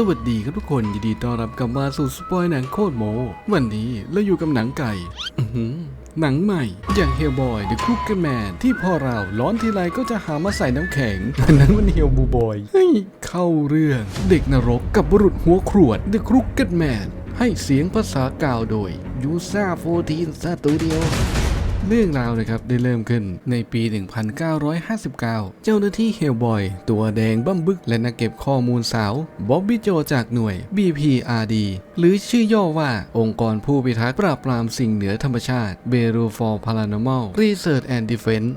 สวัสดีครับทุกคนยินดีต้อนรับกลับมาสู่สปอยหนังโคตรโม วันนี้เราอยู่กับหนังไก่อื้อหือหนังใหม่ อย่างเฮลบอยเดอะคุกเกอร์แมนที่พอเราร้อนทีไรก็จะหามาใส่น้ำแข็งอันนั้นมันเฮลบูบอยเฮ้ยเข้าเรื่องเด็กนรกกับบุรุษหัวขรวดเดอะคุกเกอร์แมนให้เสียงภาษากล่าวโดยยูซ่าโฟทีนสตูดิโอ เรื่องราวนะครับได้เริ่มขึ้นในปี 1959 เจ้าหน้าที่เฮลบอย ตัวแดงบั้มบึกและนักเก็บข้อมูลสาวบ๊อบบี้โจจากหน่วย BPRD หรือชื่อย่อว่าองค์กรผู้พิทักษ์ปราบปรามสิ่งเหนือธรรมชาติ Bureau for Paranormal Research and Defense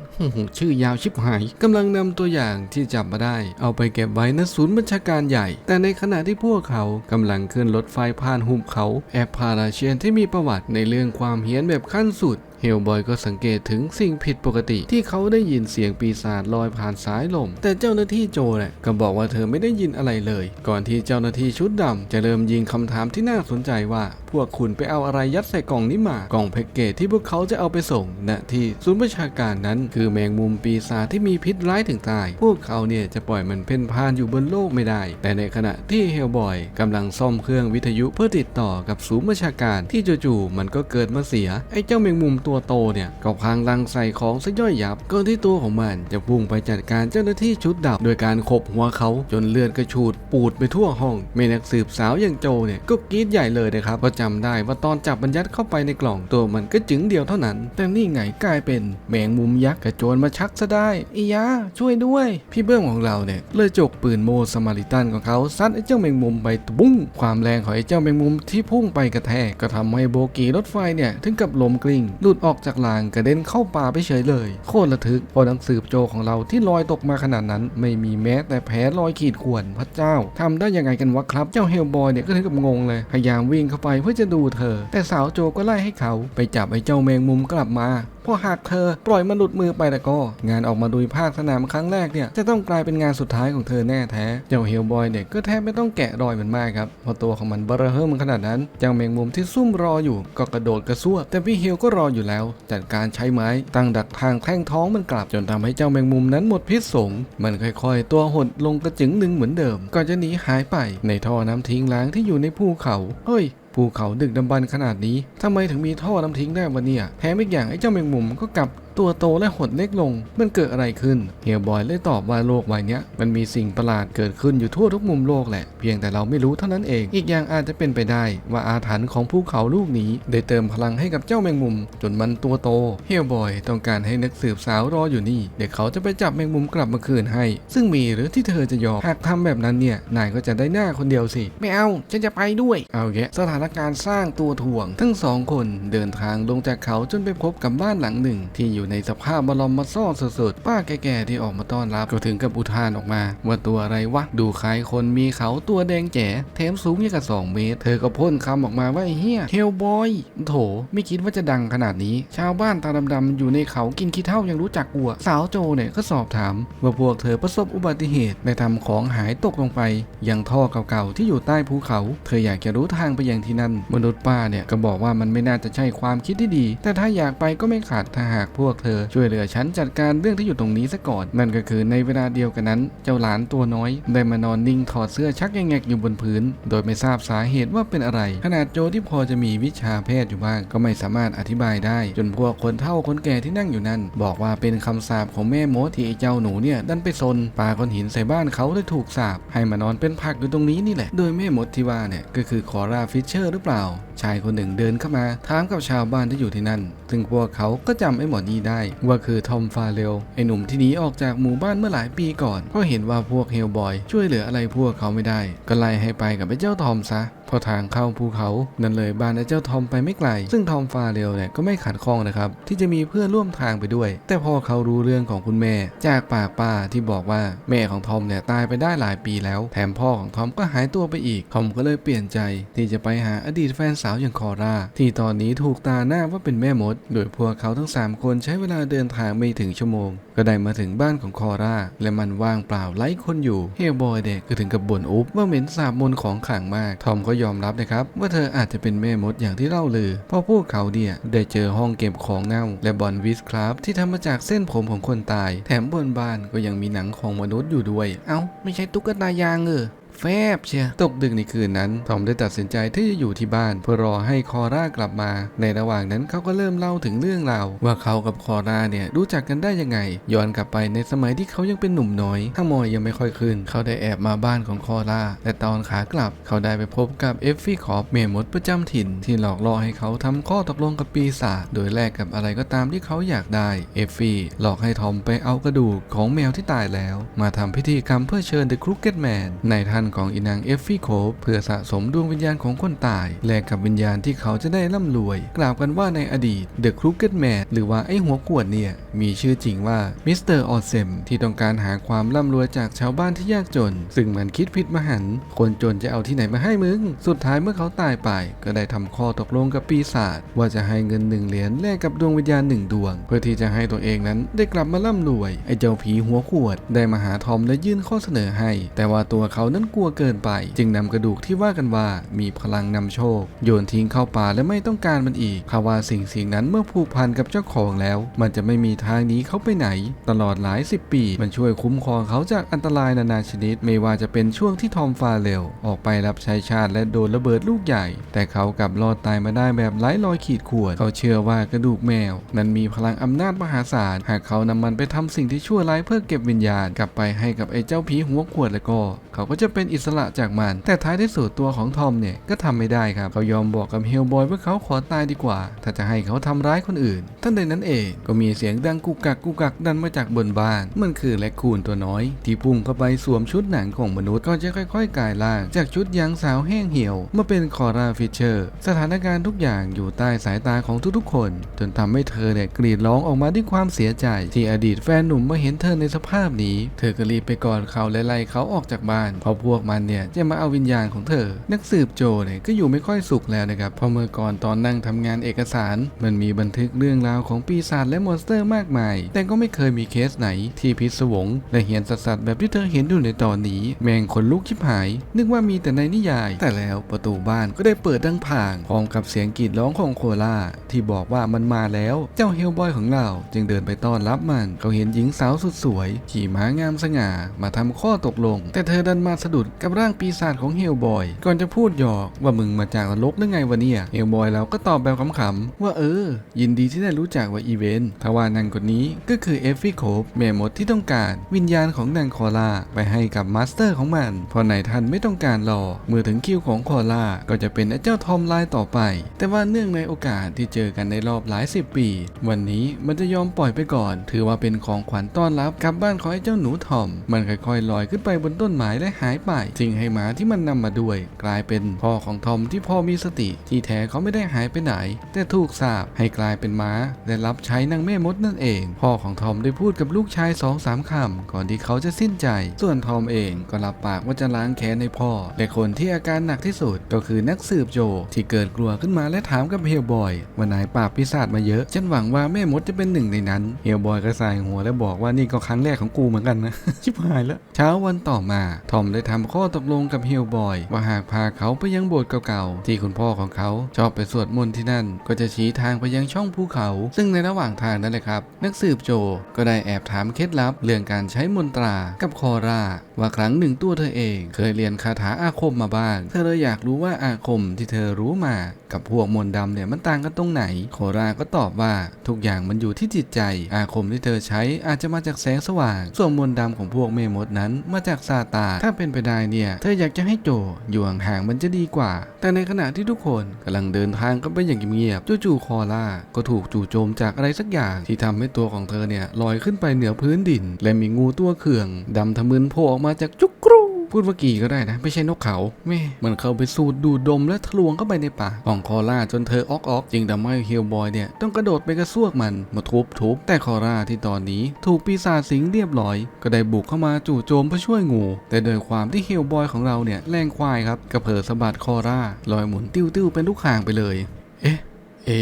ชื่อยาวชิบหายกำลังนำตัวอย่างที่จับมาได้ เอาไปเก็บไว้ณศูนย์บัญชาการใหญ่ แต่ในขณะที่พวกเขากำลังขึ้นรถไฟผ่านหุบเขา แอปพาราเชียนที่มีประวัติในเรื่องความเฮี้ยนแบบขั้นสุด เฮลบอยก็สังเกตถึงสิ่งผิดปกติ ที่เขาได้ยินเสียงปีศาจลอยผ่านสายลม แต่เจ้าหน้าที่โจเนี่ยก็บอกว่าเธอไม่ได้ยินอะไรเลย ก่อนที่เจ้าหน้าที่ชุดดำจะเริ่มยิงคำถามที่น่าสนใจว่า พวกคุณไปเอาอะไรยัดใส่กล่องนี้มากล่องแพ็กเกจที่พวกเขาจะเอาไปส่งณที่ศูนย์ประชาการนั้น คือแมงมุมปีศาจที่มีพิษร้ายถึงตาย พวกเขาเนี่ยจะปล่อยมันเพ่นพ่านอยู่บนโลกไม่ได้ แต่ในขณะที่เฮลบอยกำลังซ่อมเครื่องวิทยุเพื่อติดต่อกับศูนย์ประชาการที่จู่ๆมันก็เกิดมาเสียไอ้เจ้าแมงมุมตัวโตเนี่ยก็พังรังใส่ของซะย่อยยับก่อนที่ตัวของมันจะพุ่งไปจัดการเจ้าหน้าที่ชุดดับโดยการขบหัวเขาจนเลือดกระชูดปูดไปทั่วห้องเมนักสืบสาวอย่างโจเนี่ยก็กรีดใหญ่เลยนะครับก็จำได้ว่าตอนจับมันยัดเข้าไปในกล่องตัวมันก็จึงเดียวเท่านั้น แต่นี่ไงกลายเป็นแมงมุมยักษ์กระโจนมาชักซะได้อียาช่วยด้วย พี่เบื้องของเราเนี่ยเลยจกปืนโมสมาริตันของเขาซัดไอ้เจ้าแมงมุมไปตุ้งความแรงของไอ้เจ้าแมงมุมที่พุ่งไปกระแทกก็ทำให้โบกีรถไฟเนี่ยถึงกับลมกลิ้งหลุดออกจากรางกระเด็นเข้าป่าไปเฉยเลย โคตรระทึกพอหนังสืบโจของเราที่ลอยตกมาขนาดนั้น ไม่มีแม้แต่แผลรอยขีดข่วนพระเจ้าทำได้ยังไงกันวะครับ เจ้าเฮลบอยเนี่ยก็ถึงกับงงเลย พยายามวิ่งเข้าไปเพื่อจะดูเธอ แต่สาวโจก็ไล่ให้เขาไปจับไอ้เจ้าแมงมุมกลับมาพอหากเธอปล่อยมันหลุดมือไปแต่ก็ งานออกมาดุยภาคสนามครั้งแรกเนี่ยจะต้องกลายเป็นงานสุดท้ายของเธอแน่แท้ เจ้าเฮลบอยเนี่ยก็แทบไม่ต้องแกะรอยมันมากครับเพราะตัวของมันเบรอเฮิมขนาดนั้นเจ้าแมงมุมที่ซุ่มรออยู่ ก็กระโดดกระซวกแต่พี่เฮลก็รออยู่แล้วจัดการใช้ไม้ตั้งดักทางแท่งท้องมันกลับจนทำให้เจ้าแมงมุมนั้นหมดพิษสงมันค่อยๆ ตัวหดลงกระจึงหนึ่งเหมือนเดิมก่อนจะหนีหายไปในท่อน้ำทิ้งล้างที่อยู่ในภูเขาเฮ้ย ภูเขาดึกดำบรรพ์ขนาดนี้ทำไมถึงมีท่อน้ำทิ้งได้วะเนี่ยแถมอีกอย่างไอ้เจ้าแมงมุมก็กลับตัวโตและหดเล็กลง มันเกิดอะไรขึ้น เฮียบอยเลยตอบว่าโลกใบเนี้ยมันมีสิ่งประหลาดเกิดขึ้นอยู่ทั่วทุกมุมโลกแหละ เพียงแต่เราไม่รู้เท่านั้นเอง อีกอย่างอาจจะเป็นไปได้ ว่าอาถรรพ์ของภูเขาลูกนี้ได้เติมพลังให้กับเจ้าแมงมุม จนมันตัวโต เฮียบอยต้องการให้นักสืบสาวรออยู่นี่ เดี๋ยวเขาจะไปจับแมงมุมกลับมาคืนให้ ซึ่งมีหรือที่เธอจะยอม หากทำแบบนั้นเนี่ย นายก็จะได้หน้าคนเดียวสิ ไม่เอา ฉันจะไปด้วย เอาแยะสถานการณ์สร้างตัวถ่วง ทั้งสองคนเดินทางลงจากเขาจนไปพบกับบ้านหลังหนึ่งที่อยู่ยู่ในสภาพบรมมาซ่อสุดๆ ป้าแก่ๆที่ออกมาต้อนรับก็ถึงกับอุทานออกมา ว่าตัวอะไรวะ ดูคล้ายคนมีเขาตัวแดงแจ๋แถมสูงยังกับสองเมตร เธอก็พ่นคำออกมาว่าไอ้เฮียเฮลบอยโถ ไม่คิดว่าจะดังขนาดนี้ ชาวบ้านตาดำๆอยู่ในเขากินขี้เท่ายังรู้จักอัวสาวโจเนี่ยก็สอบถาม ว่าพวกเธอประสบอุบัติเหตุได้ทำของหายตกลงไป ยังท่อเก่าๆที่อยู่ใต้ภูเขา เธออยากจะรู้ทางไปยังที่นั่นมนุษย์ป้าเนี่ยก็บอกว่ามันไม่น่าจะใช่ความคิดที่ดี แต่ถ้าอยากไปก็ไม่ขาดถ้าหากพวกเธอช่วยเหลือฉันจัดการเรื่องที่อยู่ตรงนี้ซะก่อน นั่นก็คือในเวลาเดียวกันนั้น เจ้าหลานตัวน้อย ได้มานอนนิ่งถอดเสื้อชักแงกอยู่บนพื้น โดยไม่ทราบสาเหตุว่าเป็นอะไร ขนาดโจที่พอจะมีวิชาแพทย์อยู่บ้างก็ไม่สามารถอธิบายได้ จนพวกคนเฒ่าคนแก่ที่นั่งอยู่นั่นบอกว่าเป็นคำสาปของแม่มดที่ไอ้เจ้าหนูเนี่ยดันไปซนปาก้อนหินใส่บ้านเขาเลยถูกสาปให้มานอนเป็นผักอยู่ตรงนี้นี่แหละ โดยแม่มดที่ว่าเนี่ยก็คือคอราฟิชเชอร์หรือเปล่า ชายคนหนึ่งเดินเข้ามาถามกับชาวบ้านที่อยู่ที่นั่น ซึ่งพวกเขาก็จำไอ้หมอนี่ได้ ว่าคือทอมฟาเรลไอหนุ่มที่หนีออกจากหมู่บ้านเมื่อหลายปีก่อนเพราะเห็นว่าพวกเฮลบอยช่วยเหลืออะไรพวกเขาไม่ได้ ก็ไล่ให้ไปกับไอ้เจ้าทอมซะ พอทางเข้าภูเขานั่นเลยบ้านไอ้เจ้าทอมไปไม่ไกล ซึ่งทอมฟาเรลเนี่ยก็ไม่ขัดข้องนะครับที่จะมีเพื่อนร่วมทางไปด้วย แต่พอเขารู้เรื่องของคุณแม่ จากปากป้าที่บอกว่าแม่ของทอมเนี่ยตายไปได้หลายปีแล้ว แถมพ่อของทอมก็หายตัวไปอีกทอมก็เลยเปลี่ยนใจที่จะไปหาอดีตแฟนสาวอย่างคอร่า ที่ตอนนี้ถูกตาหน้าว่าเป็นแม่มด โดยพวกเขาทั้งสามคนใช้เวลาเดินทางไม่ถึงชั่วโมงก็ได้มาถึงบ้านของคอร่า และมันว่างเปล่าไร้คนอยู่เฮลบอยเด็กก็ถึงกับบ่นอุบว่าเหม็นสาบมนของขลังมากทอมก็ยอมรับนะครับ ว่าเธออาจจะเป็นแม่มดอย่างที่เล่าลือพอพวกเขาเดียได้เจอห้องเก็บของเน่า และบอลวิสครับที่ทำมาจากเส้นผมของคนตาย แถมบนบ้านก็ยังมีหนังของมนุษย์อยู่ด้วย เอ้า ไม่ใช่ตุ๊กตายางเออ แฟบเชียตกดึกในคืนนั้น ทอมได้ตัดสินใจที่จะอยู่ที่บ้าน เพื่อรอให้คอร่ากลับมา ในระหว่างนั้นเขาก็เริ่มเล่าถึงเรื่องราวว่าเขากับคอร่าเนี่ยรู้จักกันได้ยังไง ย้อนกลับไปในสมัยที่เขายังเป็นหนุ่มน้อย ถ้ามอยยังไม่ค่อยขึ้น เขาได้แอบมาบ้านของคอร่าแต่ตอนขากลับ เขาได้ไปพบกับเอฟฟี่คอปเมมดประจำถิ่น ที่หลอกล่อให้เขาทำข้อตกลงกับปีศาจโดยแลกกับอะไรก็ตามที่เขาอยากได้เอฟฟี่หลอกให้ทอมไปเอากระดูกของแมวที่ตายแล้ว มาทำพิธีกรรมเพื่อเชิญเดอะครุกเก็ตแมนในท่านของอีนางเอฟฟี่โคปเพื่อสะสมดวงวิญญาณของคนตาย แลกกับวิญญาณที่เขาจะได้ร่ำรวย กล่าวกันว่าในอดีตเดอะครุกเกตแมนหรือว่าไอ้หัวขวดเนี่ย มีชื่อจริงว่ามิสเตอร์ออเซมที่ต้องการหาความร่ำรวยจากชาวบ้านที่ยากจน ซึ่งมันคิดผิดมหันต์คนจนจะเอาที่ไหนมาให้มึง สุดท้ายเมื่อเขาตายไป ก็ได้ทำข้อตกลงกับปีศาจว่าจะให้เงินหนึ่งเหรียญแลกกับดวงวิญญาณหนึ่งดวง เพื่อที่จะให้ตัวเองนั้นได้กลับมาร่ำรวยไอ้เจ้าผีหัวขวด ได้มาหาทอมและยื่นข้อเสนอให้ แต่ว่าตัวเขานั้นกลัวเกินไป จึงนำกระดูกที่ว่ากันว่ามีพลังนำโชค โยนทิ้งเข้าป่าและไม่ต้องการมันอีกเพราะว่าสิ่งสิ่งนั้นเมื่อผูกพันกับเจ้าของแล้ว มันจะไม่มีทางหนี้เขาไปไหน ตลอดหลายสิบปี มันช่วยคุ้มครองเขาจากอันตรายนานาชนิด ไม่ว่าจะเป็นช่วงที่ทอมฟาเรลออกไปรับใช้ชาติและโดนระเบิดลูกใหญ่ แต่เขากลับรอดตายมาได้แบบไร้รอยขีดข่วนเขาเชื่อว่ากระดูกแมว นั้นมีพลังอำนาจมหาศาลหากเขานำมันไปทำสิ่งที่ชั่วร้ายเพื่อเก็บวิญญาณกลับไปให้กับไอ้เจ้าผีหัวขวดแล้วก็ เขาก็จะเป็นอิสระจากมัน แต่ท้ายที่สุดตัวของทอมเนี่ยก็ทำไม่ได้ครับเขายอมบอกกับเฮลบอยว่าเขาขอตายดีกว่า ถ้าจะให้เขาทำร้ายคนอื่นท่านใดนั้นเองก็มีเสียงดังกุกกักกุกกักดันมาจากบนบ้าน มันคือแลคคูนตัวน้อย ที่พุ่งเข้าไปสวมชุดหนังของมนุษย์ก็จะค่อย ๆกลายร่าง จากชุดยางสาวแห้งเหี่ยวมาเป็นคอราฟิชเชอร์ สถานการณ์ทุกอย่างอยู่ใต้สายตาของทุกๆคน จนทำให้เธอเนี่ยกรีดร้องออกมาด้วยความเสียใจ ที่อดีตแฟนหนุ่มมาเห็นเธอในสภาพนี้ เธอก็รีบไปกอดเขาและไล่เขาออกจากบ้านพราะพววกมันเนี่ยจะมาเอาวิญญาณของเธอ นักสืบโจเนี่ยก็อยู่ไม่ค่อยสุขแล้วนะครับเพราะเมื่อก่อนตอนนั่งทำงานเอกสาร มันมีบันทึกเรื่องราวของปีศาจและมอนสเตอร์มากมาย แต่ก็ไม่เคยมีเคสไหนที่พิศวง และเหียนสัสๆแบบที่เธอเห็นอยู่ในตอนนี้ แมงขนลุกชิบหาย นึกว่ามีแต่ในนิยาย แต่แล้วประตูบ้านก็ได้เปิดดังผ่างพร้อมกับเสียงกรีดร้องของโคล่าที่บอกว่ามันมาแล้ว เจ้าเฮลบอยของเราจึงเดินไปต้อนรับมันเขาเห็นหญิงสาวสุดสวย ขี่ม้างามสง่ามาทำข้อตกลง แต่เธอดันมาสะดุดกับร่างปีศาจของเฮลบอย ก่อนจะพูดหยอกว่ามึงมาจากนรกได้ไงวะเนี่ยเฮลบอยเราก็ตอบแบบขำๆว่าเออ ยินดีที่ได้รู้จักว่าอีเวนต์ทว่านางคนนี้ก็คือเอฟฟี่โคฟแม่มดที่ต้องการวิญญาณของนางคอล่าไปให้กับมาสเตอร์ของมันเพราะนายท่านไม่ต้องการรอ เมื่อถึงคิวของคอล่าก็จะเป็นไอเจ้าทอมไลน์ต่อไป แต่ว่าเนื่องในโอกาสที่เจอกันในรอบหลายสิบปี วันนี้มันจะยอมปล่อยไปก่อน ถือว่าเป็นของขวัญต้อนรับกลับบ้านของไอ้เจ้าหนูทอม มันค่อยๆลอยขึ้นไปบนต้นไม้และหายไปจึงให้หมาที่มันนำมาด้วย กลายเป็นพ่อของทอมที่พอมีสติ ที่แท้เขาไม่ได้หายไปไหน แต่ถูกสาปให้กลายเป็นหมาและรับใช้นางแม่มดนั่นเอง พ่อของทอมได้พูดกับลูกชายสองสามคำก่อนที่เขาจะสิ้นใจ ส่วนทอมเองก็รับปากว่าจะล้างแค้นในพ่อ และคนที่อาการหนักที่สุดก็คือนักสืบโจที่เกิดกลัวขึ้นมาและถามกับเฮลบอยว่านายปราบปีศาจมาเยอะ ฉันหวังว่าแม่มดจะเป็นหนึ่งในนั้น เฮลบอยก็ส่หัวและบอกว่านี่ก็ครั้งแรกของกูเหมือนกันนะ ชิบหายแล้ว เช้าวันต่อมา ทอมได้ทำข้อตกลงกับเฮลบอย ว่าหากพาเขาไปยังโบสถ์เก่าๆ ที่คุณพ่อของเขาชอบไปสวดมนต์ที่นั่น ก็จะชี้ทางไปยังช่องภูเขา ซึ่งในระหว่างทางนั่นแหละครับ นักสืบโจก็ได้แอบถามเคล็ดลับ เรื่องการใช้มนตรากับคอราว่าครั้งหนึ่งตัวเธอเอง เคยเรียนคาถาอาคมมาบ้างเธอเลยอยากรู้ว่าอาคมที่เธอรู้มา กับพวกมนต์ดำเนี่ยมันต่างกันตรงไหน โคราก็ตอบว่าทุกอย่างมันอยู่ที่จิตใจ อาคมที่เธอใช้อาจจะมาจากแสงสว่าง ส่วนมนต์ดำของพวกเมมดนั้นมาจากซาตานถ้าเป็นไปได้เนี่ย เธออยากจะให้โจอยู่ห่างๆมันจะดีกว่า แต่ในขณะที่ทุกคนกำลังเดินทางกันไปอย่างเงียบๆจู่ๆคอราก็ถูกจู่โจมจากอะไรสักอย่างที่ทำให้ตัวของเธอเนี่ยลอยขึ้นไปเหนือพื้นดิน และมีงูตัวเขื่องดำทะมึนโผล่ออกมาจากจุกกรู พูดว่ากี่ก็ได้นะ ไม่ใช่นกเขาแม่มันเข้าไปสูดดูดดมและทะลวงเข้าไปในป่าของคอร่าจนเธอออกออกจึงทำให้เฮลบอยเนี่ยต้องกระโดดไปกระซวกมันมาทุบทุบแต่คอร่าที่ตอนนี้ถูกปีศาจสิงเรียบร้อย ก็ได้บุกเข้ามาจู่โจมเพื่อช่วยงู แต่โดยความที่เฮลบอยของเราเนี่ยแรงควายครับกระเพอสะบัดคอร่าลอยหมุนติ้วๆเป็นลูกข่างไปเลย เอ๊ะ เอ๋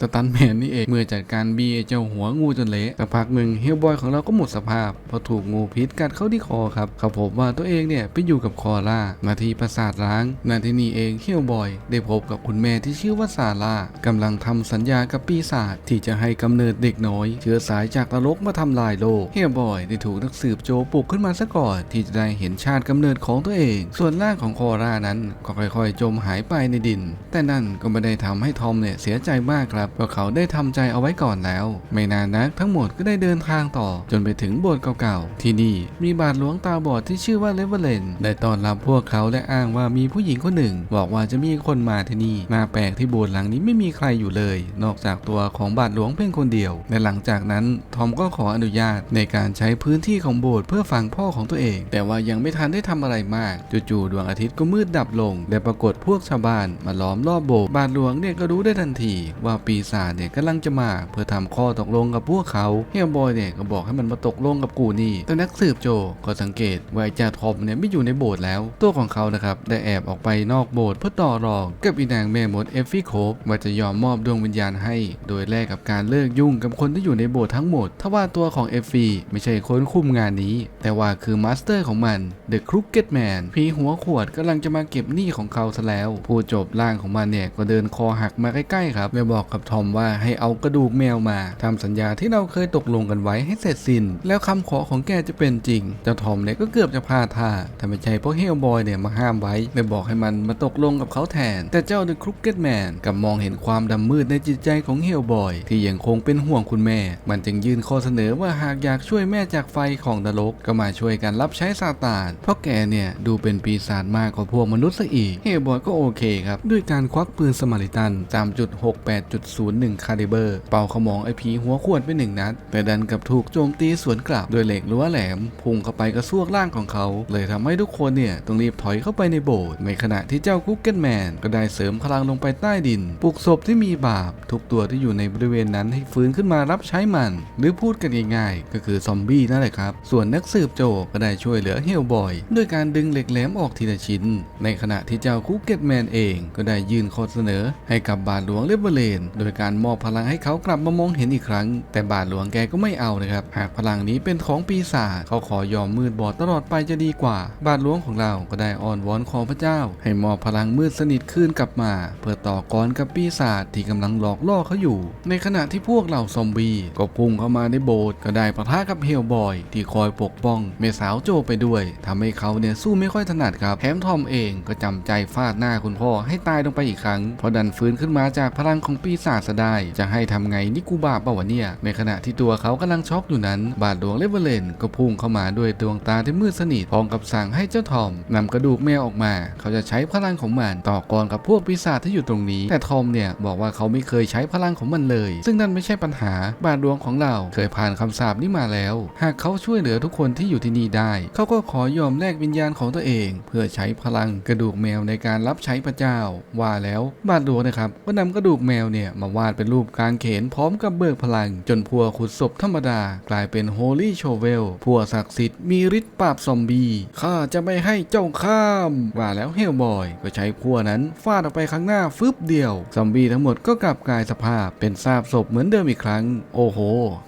สตันแมนนี่เอง เมื่อจัดการบีเจ้าหัวงูจนเละแต่พักหนึ่งเฮลบอยของเราก็หมดสภาพเพราะถูกงูพิษกัดเข้าที่คอครับเขาพบว่าตัวเองเนี่ยไปอยู่กับคอร่ามาที่ปราสาทร้างนาที่นี่เองเฮลบอย ได้พบกับคุณแม่ที่ชื่อว่าซาร่ากำลังทำสัญญากับปีศาจที่จะให้กำเนิดเด็กน้อย เชื้อสายจากนรกมาทำลายโลกเฮลบอยได้ถูกนักสืบโจปลุกขึ้นมาซะก่อนที่จะได้เห็นชาติกำเนิดของตัวเอง ส่วนร่างของคอร่านั้นก็ค่อยๆ จมหายไปในดิน แต่นั่นก็ไม่ได้ทำให้ทอมเนี่ยเสียใจมากครับพราะเขาได้ทำใจเอาไว้ก่อนแล้ว ไม่นานนักทั้งหมดก็ได้เดินทางต่อ จนไปถึงโบสถ์เก่าๆ ที่นี่มีบาทหลวงตาบอดที่ชื่อว่าเลเวเลนได้ต้อนรับพวกเขาและอ้างว่ามีผู้หญิงคนหนึ่ง บอกว่าจะมีคนมาที่นี่น่าแปลกที่โบสถ์หลังนี้ไม่มีใครอยู่เลย นอกจากตัวของบาทหลวงเพียงคนเดียวและหลังจากนั้นทอมก็ขออนุญาตในการใช้พื้นที่ของโบสถ์เพื่อฝังพ่อของตัวเอง แต่ว่ายังไม่ทันได้ทำอะไรมากจู่ๆดวงอาทิตย์ก็มืดดับลง และปรากฏพวกชาวบ้านมาล้อมรอบโบสถ์บาทหลวงเนี่ยก็รู้ได้ทันทีว่าปีศาจเนี่ยกำลังจะมา เพื่อทำข้อตกลงกับพวกเขาเฮลบอยเนี่ยก็บอกให้มันมาตกลงกับกูนี่ แต่นักสืบโจก็สังเกตว่าไอ้จ่าทอมเนี่ยไม่อยู่ในโบสถ์แล้ว ตัวของเขานะครับได้แอบออกไปนอกโบสถ์เพื่อต่อรองกับอีนางแม่มดเอฟฟี่โคบว่าจะยอมมอบดวงวิญญาณให้ โดยแลกกับการเลิกยุ่งกับคนที่อยู่ในโบสถ์ทั้งหมดทว่าตัวของเอฟฟี่ไม่ใช่คนคุมงานนี้ แต่ว่าคือมาสเตอร์ของมันเดอะครุกเก็ตแมนผีหัวขวดกำลังจะมาเก็บหนี้ของเขาซะแล้ว ผู้จบร่างของมันเนี่ยก็เดินคอหักมาใกล้ๆครับและบอกกับทอมว่าให้เอากระดูกแมวมาทำสัญญาที่เราเคยตกลงกันไว้ให้เสร็จสิ้น แล้วคำขอของแกจะเป็นจริง เจ้าทอมเนี่ยก็เกือบจะพลาดท่าแต่ไม่ใช่เพราะเฮลบอยเนี่ยมาห้ามไว้เลยบอกให้มันมาตกลงกับเขาแทน แต่เจ้าเดอะครุกเก็ตแมนกับมองเห็นความดำมืดในจิตใจของเฮลบอย ที่ยังคงเป็นห่วงคุณแม่ มันจึงยื่นข้อเสนอว่าหากอยากช่วยแม่จากไฟของนรกก็มาช่วยกันรับใช้ซาตานเพราะแกเนี่ยดูเป็นปีศาจมากกว่าพวกมนุษย์ซะอีกเฮลบอยก็โอเคครับด้วยการควักปืนสมาริตัน3.68.01คาลิเบอร์เป่าขมองไอผีหัวขวดไปหนึ่งนัด แต่ดันกับถูกโจมตีสวนกลับโดยเหล็กรั้วแหลม พุ่งเข้าไปกระซวกร่างของเขา เลยทำให้ทุกคนเนี่ยต้องรีบถอยเข้าไปในโบสถ์ในขณะที่เจ้าคุกเก็ตแมนก็ได้เสริมพลังลงไปใต้ดิน ปลุกศพที่มีบาป ทุกตัวที่อยู่ในบริเวณนั้นให้ฟื้นขึ้นมารับใช้มัน หรือพูดกันง่ายๆ ก็คือซอมบี้นั่นแหละครับ ส่วนนักสืบโจก็ได้ช่วยเหลือเฮลบอย ด้วยการดึงเหล็กแหลมออกทีละชิ้น ในขณะที่เจ้าคุกเก็ตแมนเองก็ได้ยื่นข้อเสนอให้กับบาทหลวงเลเวเลนโดยการมอบพลังให้เขากลับมามองเห็นอีกครั้ง แต่บาทหลวงแกก็ไม่เอานะครับ หากพลังนี้เป็นของปีศาจเขาขอยอมมืดบอดตลอดไปจะดีกว่า บาทหลวงของเราก็ได้อ้อนวอนขอพระเจ้า ให้มอบพลังมืดสนิทคืนกลับมา เพื่อต่อกรกับปีศาจที่กำลังหลอกล่อเขาอยู่ ในขณะที่พวกเหล่าซอมบี้ก็พุ่งเข้ามาในโบสถ์ก็ได้ปะทะกับเฮลบอย ที่คอยปกป้องเมสาวโจไปด้วยทำให้เขาเนี่ยสู้ไม่ค่อยถนัดครับแถมทอมเองก็จำใจฟาดหน้าคุณพ่อให้ตายลงไปอีกครั้งเพราะดันฟื้นขึ้นมาจากพลังของปีศาจซะได้ จะให้ทำไงนี่กูบาปเปล่าวะเนี่ย ในขณะที่ตัวเขากำลังช็อกอยู่นั้น บาทหลวงเลเวเลนก็พุ่งเข้ามาด้วยดวงตาที่มืดสนิทพร้อมกับสั่งให้เจ้าทอมนำกระดูกแมวออกมา เขาจะใช้พลังของมันต่อกรกับพวกปีศาจที่อยู่ตรงนี้ แต่ทอมเนี่ยบอกว่าเขาไม่เคยใช้พลังของมันเลย ซึ่งนั่นไม่ใช่ปัญหา บาทหลวงของเราเคยผ่านคำสาปนี้มาแล้ว หากเขาช่วยเหลือทุกคนที่อยู่ที่นี่ได้ เขาก็ขอยอมแลกวิญญาณของตัวเอง เพื่อใช้พลังกระดูกแมวในการรับใช้พระเจ้า ว่าแล้วบาทหลวงนะครับก็นำกระดูกแมวเนี่ยมาวาดเป็นรูปกางเขนพร้อมกับเบิกพลัง จนพัวขุดศพธรรมดา กลายเป็นโฮลี่โชเวลพัวศักดิ์สิทธิ์มีฤทธิ์ปราบซอมบี้ข้าจะไม่ให้เจ้าข้าม ว่าแล้วเฮลบอย ก็ใช้พัวนั้นฟาดออกไปข้างหน้าฟึบเดียว ซอมบี้ทั้งหมดก็กลับกลายสภาพเป็นซากศพเหมือนเดิมอีกครั้ง โอ้โห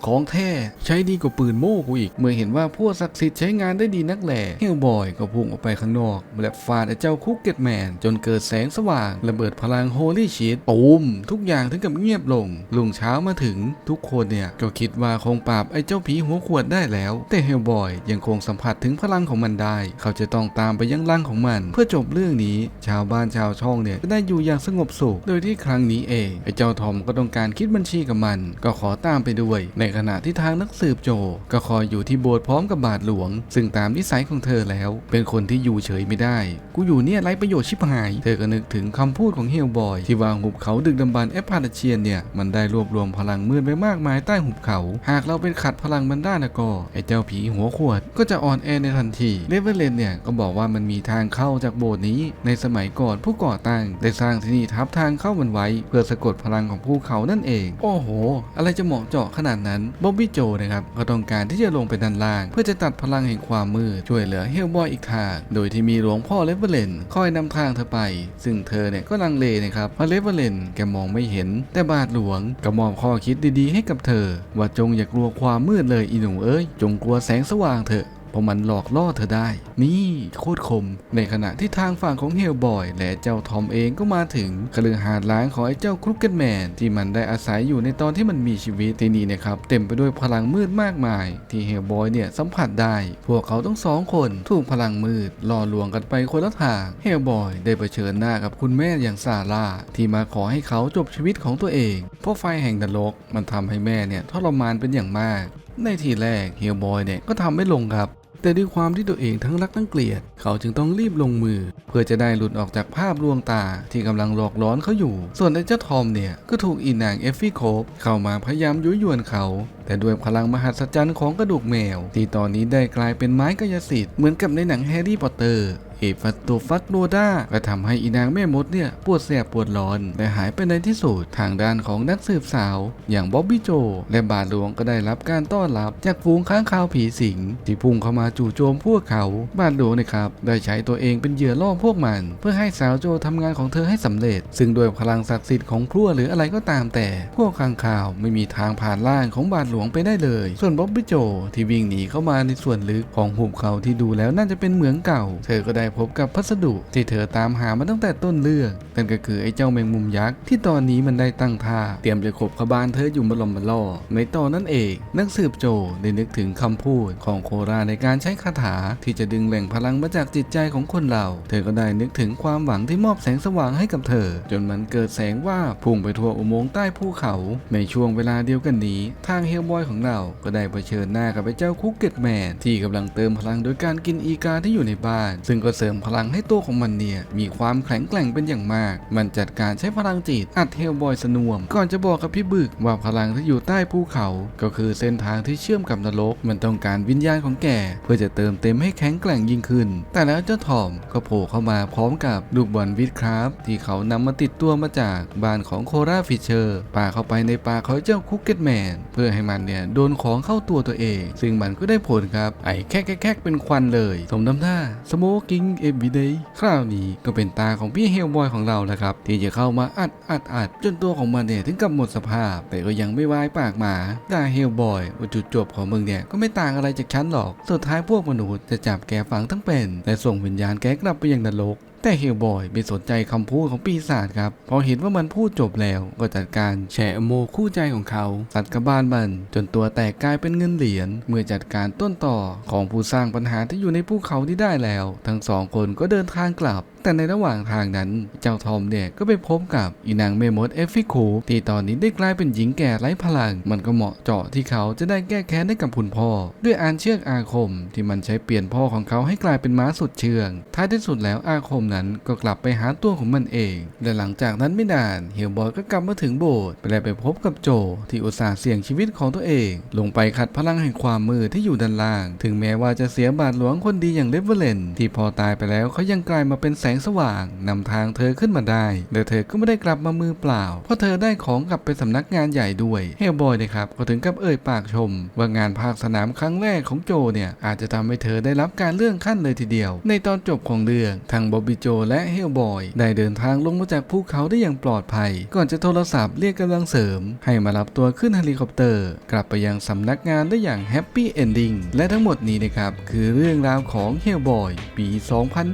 ของแท้ใช้ดีกว่าปืนโม่กูอีก เมื่อเห็นว่าพวศักดิ์สิทธิ์ใช้งานได้ดีนักแหล่เฮลบอยก็พุ่งออกไปข้างนอกและฟาดไอ้เจ้าคุกเก็ตแมนจนเกิดแสงสว่างระเบิดพลังโฮลี่ชีตตูมทุกอย่างถึงกับเงียบลง ลุงเช้ามาถึงทุกคนเนี่ยก็คิดว่าคงปราบไอ้เจ้าผีหัวขวดได้แล้ว แต่เฮลบอยยังคงสัมผัสถึงพลังของมันได้ เขาจะต้องตามไปยังร่างของมัน เพื่อจบเรื่องนี้ ชาวบ้านชาวช่องเนี่ยก็ได้อยู่อย่างสงบสุข โดยที่ครั้งนี้เองไอ้เจ้าทอมก็ต้องการคิดบัญชีกับมัน ก็ขอตามไปด้วย ในขณะที่ทางนักสืบโจ ก็คอยอยู่ที่โบสถ์พร้อมกับบาทหลวง ซึ่งตามนิสัยของเธอแล้ว เป็นคนที่อยู่เฉยไม่ได้ กูอยู่เนี่ยไรประโยชน์ชิบหาย เธอก็นึกถึงคำพูดของเฮลบอยที่วางหุบเขาดึกดำบรรพ์แอปพาร์เชียนเนี่ยมันได้รวบรวมพลังมืดไว้มากมายใต้หุบเขา หากเราเป็นขัดพลังมันได้นะก็ไอเจ้าผีหัวขวดก็จะอ่อนแอในทันทีเลเวลเลนเนี่ยก็บอกว่ามันมีทางเข้าจากโบสถ์นี้ ในสมัยก่อนผู้ก่อตั้งได้สร้างที่นี่ทับทางเข้ามันไว้ เพื่อสะกดพลังของภูเขานั่นเอง โอ้โห อะไรจะเหมาะเจาะขนาดนั้นบ๊อบบี้โจนะครับก็ต้องการที่จะลงไปด้านล่าง เพื่อจะตัดพลังแห่งความมืดช่วยเหลือเฮลบอยอีกทางโดยที่มีหลวงพ่อเลเวลเลนคอยนำทางเธอไป ซึ่งเธอเนี่ยก็ลังเลนะครับเพราะเลเวลเลนแกมองไม่เห็นแต่บาทหลวงก็มอบข้อคิดดีๆให้กับเธอ ว่าจงอย่ากลัวความมืดเลยอีหนูเอ้ย จงกลัวแสงสว่างเถอะ เพราะมันหลอกล่อเธอได้ นี่โคตรคม ในขณะที่ทางฝั่งของเฮลบอย และเจ้าทอมเองก็มาถึงคฤหาสน์ล้างของไอ้เจ้าครุกเกนแมนที่มันได้อาศัยอยู่ในตอนที่มันมีชีวิตที่นี่นะครับเต็มไปด้วยพลังมืดมากมาย ที่เฮลบอยเนี่ยสัมผัสได้ พวกเขาทั้งสองคนถูกพลังมืดล่อลวงกันไปคนละทางเฮลบอยได้เผชิญหน้ากับคุณแม่อย่างซาร่าที่มาขอให้เขาจบชีวิตของตัวเอง เพราะไฟแห่งนรกมันทำให้แม่เนี่ยทรมานเป็นอย่างมาก ในทีแรกเฮลบอยเนี่ยก็ทำไม่ลงครับ แต่ด้วยความที่ตัวเองทั้งรักทั้งเกลียด เขาจึงต้องรีบลงมือ เพื่อจะได้หลุดออกจากภาพลวงตาที่กำลังหลอกล้อนเขาอยู่ ส่วนไอ้เจ้าทอมเนี่ยก็ถูกอีนางเอฟฟี่โคบเข้ามาพยายามยุยยวนเขา แต่ด้วยพลังมหัศจรรย์ของกระดูกแมว ที่ตอนนี้ได้กลายเป็นไม้กายสิทธิ์เหมือนกับในหนังแฮร์รี่พอตเตอร์เอฟัสโตฟัสโรดาก็ทำให้อีนางแม่มดเนี่ยปวดแสบปวดร้อนแต่หายไปในที่สุดทางด้านของนักสืบสาว อย่างบ๊อบบี้โจ และบาทหลวงก็ได้รับการต้อนรับจากฝูงค้างคาวผีสิง ที่พุ่งเข้ามาจู่โจมพวกเขา บาทหลวงนะครับได้ใช้ตัวเองเป็นเหยื่อล่อพวกมัน เพื่อให้สาวโจทำงานของเธอให้สำเร็จ ซึ่งด้วยพลังศักดิ์สิทธิ์ของพลั่วหรืออะไรก็ตามแต่ พวกค้างคาวไม่มีทางผ่านล่างของบาทหลวงไปได้เลย ส่วนบ๊อบบี้โจที่วิ่งหนีเข้ามาในส่วนลึกของหุบเขาที่ดูแล้วน่าจะเป็นเหมืองเก่า เธอก็ได้พบกับพัสดุที่เธอตามหามาตั้งแต่ต้นเรื่องนั่นก็คือไอ้เจ้าแมงมุมยักษ์ที่ตอนนี้มันได้ตั้งท่า เตรียมจะขบขบานเธออยู่มาลอมมาล่อในตอนนั้นเอง นักสืบโจได้นึกถึงคำพูดของโคราในการใช้คาถาที่จะดึงแหล่งพลังมาจากจิตใจของคนเรา เธอก็ได้นึกถึงความหวังที่มอบแสงสว่างให้กับเธอ จนมันเกิดแสงว่าพุ่งไปทั่วอุโมงค์ใต้ภูเขา ในช่วงเวลาเดียวกันนี้ ทางเฮลบอยของเราก็ได้เผชิญหน้ากับไอ้เจ้าคุกเก็ตแมนที่กำลังเติมพลังโดยการกินอีกาที่อยู่ในบ้าน ซึ่งก็เสริมพลังให้ตัวของมันเนี่ยมีความแข็งแกร่งเป็นอย่างมาก มันจัดการใช้พลังจิตอัดเฮลบอยสนวม ก่อนจะบอกกับพี่บึกว่าพลังที่อยู่ใต้ภูเขา ก็คือเส้นทางที่เชื่อมกับนรก มันต้องการวิญญาณของแกเพื่อจะเติมเต็มให้แข็งแกร่งยิ่งขึ้น แต่แล้วเจ้าทอมก็โผล่เข้ามาพร้อมกับลูกบอลวิทครับที่เขานำมาติดตัวมาจากบ้านของโคราฟิชเชอร์ป่าเข้าไปในป่าเขาเจ้าคุกเก็ตแมนเพื่อให้มันเนี่ยโดนของเข้าตัวตัวเอง ซึ่งมันก็ได้ผลครับ ไอ้แค่แค่แค่เป็นควันเลย สมน้ำหน้า smoking every day คราวนี้ก็เป็นตาของพี่เฮลบอยของเราแล้วครับที่จะเข้ามาอัดอัดอัดจนตัวของมันเนี่ยถึงกับหมดสภาพ แต่ก็ยังไม่วายปากหมาด่าเฮลบอยว่าจุดจบของมึงเนี่ยก็ไม่ต่างอะไรจากฉันหรอก สุดท้ายพวกมนุษย์จะจับแกฝังทั้งเป็นและส่งวิญญาณแกกลับไปยังนรก แต่เฮลบอยไม่สนใจคำพูดของปีศาจครับ พอเห็นว่ามันพูดจบแล้วก็จัดการแฉโมคู่ใจของเขาสัตว์กระบาลมัน จนตัวแตกกลายเป็นเงินเหรียญเมื่อจัดการต้นต่อของผู้สร้างปัญหาที่อยู่ในภูเขาที่ได้แล้ว ทั้งสองคนก็เดินทางกลับ แต่ในระหว่างทางนั้น เจ้าทอมเนี่ยก็ไปพบกับอีนางเมมดเอฟฟิคูที่ตอนนี้ได้กลายเป็นหญิงแก่ไร้พลัง มันก็เหมาะเจาะที่เขาจะได้แก้แค้นให้กับคุณพ่อ ด้วยอานเชือกอาคม ที่มันใช้เปลี่ยนพ่อของเขาให้กลายเป็นม้าสุดเชือง ท้ายที่สุดแล้วอาคมนั้นก็กลับไปหาตัวของมันเอง และหลังจากนั้นไม่นานเฮลบอยก็กลับมาถึงโบสถ์และไปพบกับโจที่อุตส่าห์เสี่ยงชีวิตของตัวเอง ลงไปขัดพลังแห่งความมืดที่อยู่ด้านล่าง ถึงแม้ว่าจะเสียบาทหลวงคนดีอย่างเลเวเลนที่พอตายไปแล้วเขายังกลายมาเป็นแสงสว่างนำทางเธอขึ้นมาได้และเธอก็ไม่ได้กลับมามือเปล่า เพราะเธอได้ของกลับไปสำนักงานใหญ่ด้วยเฮลบอยนะครับก็ถึงกับเอ่ยปากชม ว่างานภาคสนามครั้งแรกของโจเนี่ยอาจจะทำให้เธอได้รับการเลื่อนขั้นเลยทีเดียว ในตอนจบของเรื่องทางบอบบี้โจและเฮลบอยได้เดินทางลงมาจากภูเขาได้อย่างปลอดภัย ก่อนจะโทรศัพท์เรียกกำลังเสริม ให้มารับตัวขึ้นเฮลิคอปเตอร์ กลับไปยังสำนักงานได้อย่างแฮปปี้เอนดิ้งและทั้งหมดนี้นะครับคือเรื่องราวของเฮลบอยปี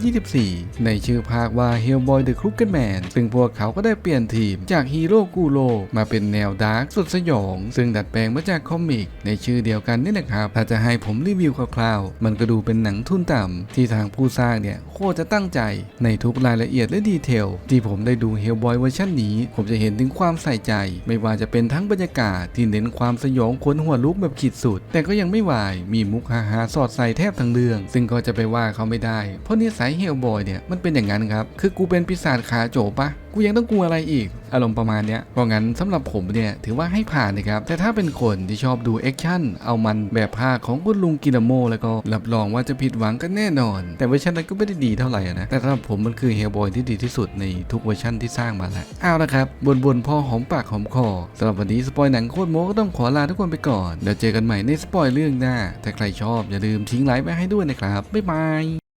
2024 ในชื่อภาคว่า Hellboy The Crooked Man ซึ่งพวกเขาก็ได้เปลี่ยนทีมจากฮีโร่กูโรมาเป็นแนวดาร์กสุดสยอง ซึ่งดัดแปลงมาจากคอมิก ในชื่อเดียวกันนี่แหละครับ ถ้าจะให้ผมรีวิวคร่าวๆ มันก็ดูเป็นหนังทุนต่ำ ที่ทางผู้สร้างเนี่ยโคตรจะตั้งใจ ในทุกรายละเอียดและดีเทล ที่ผมได้ดู Hellboy เวอร์ชันนี้ ผมจะเห็นถึงความใส่ใจ ไม่ว่าจะเป็นทั้งบรรยากาศที่เน้นความสยองขนหัวลุกแบบขีดสุด แต่ก็ยังไม่วายมีมุกฮาๆสอดใส่แทบทั้งเรื่อง ซึ่งก็จะไปว่าเขาไม่ได้ เพราะนิสัย Hellboy เนี่ยมันเป็นอย่างนั้นครับ คือกูเป็นปีศาจขาโจปะกูยังต้องกลัวอะไรอีก อารมณ์ประมาณเนี้ยเพราะงั้นสำหรับผมเนี่ยถือว่าให้ผ่านนะครับ แต่ถ้าเป็นคนที่ชอบดูแอคชั่น เอามันแบบภาคของคุณลุงกินโม แล้วก็รับรองว่าจะผิดหวังกันแน่นอน แต่เวอร์ชันนั้นก็ไม่ได้ดีเท่าไหร่นะ แต่สำหรับผมมันคือเฮลบอยที่ดีที่สุดในทุกเวอร์ชันที่สร้างมาแล้วเอาละครับบนบนๆพอหอมปากหอมคอสำหรับวันนี้สปอยหนังโคตรโมก็ต้องขอลาทุกคนไปก่อนเดี๋ยวเจอกันใหม่ในสปอยเรื่องหน้าถ้าใครชอบอย่าลืมทิ้งไลค์ไว้ให้ด้วยนะครับบ๊ายบาย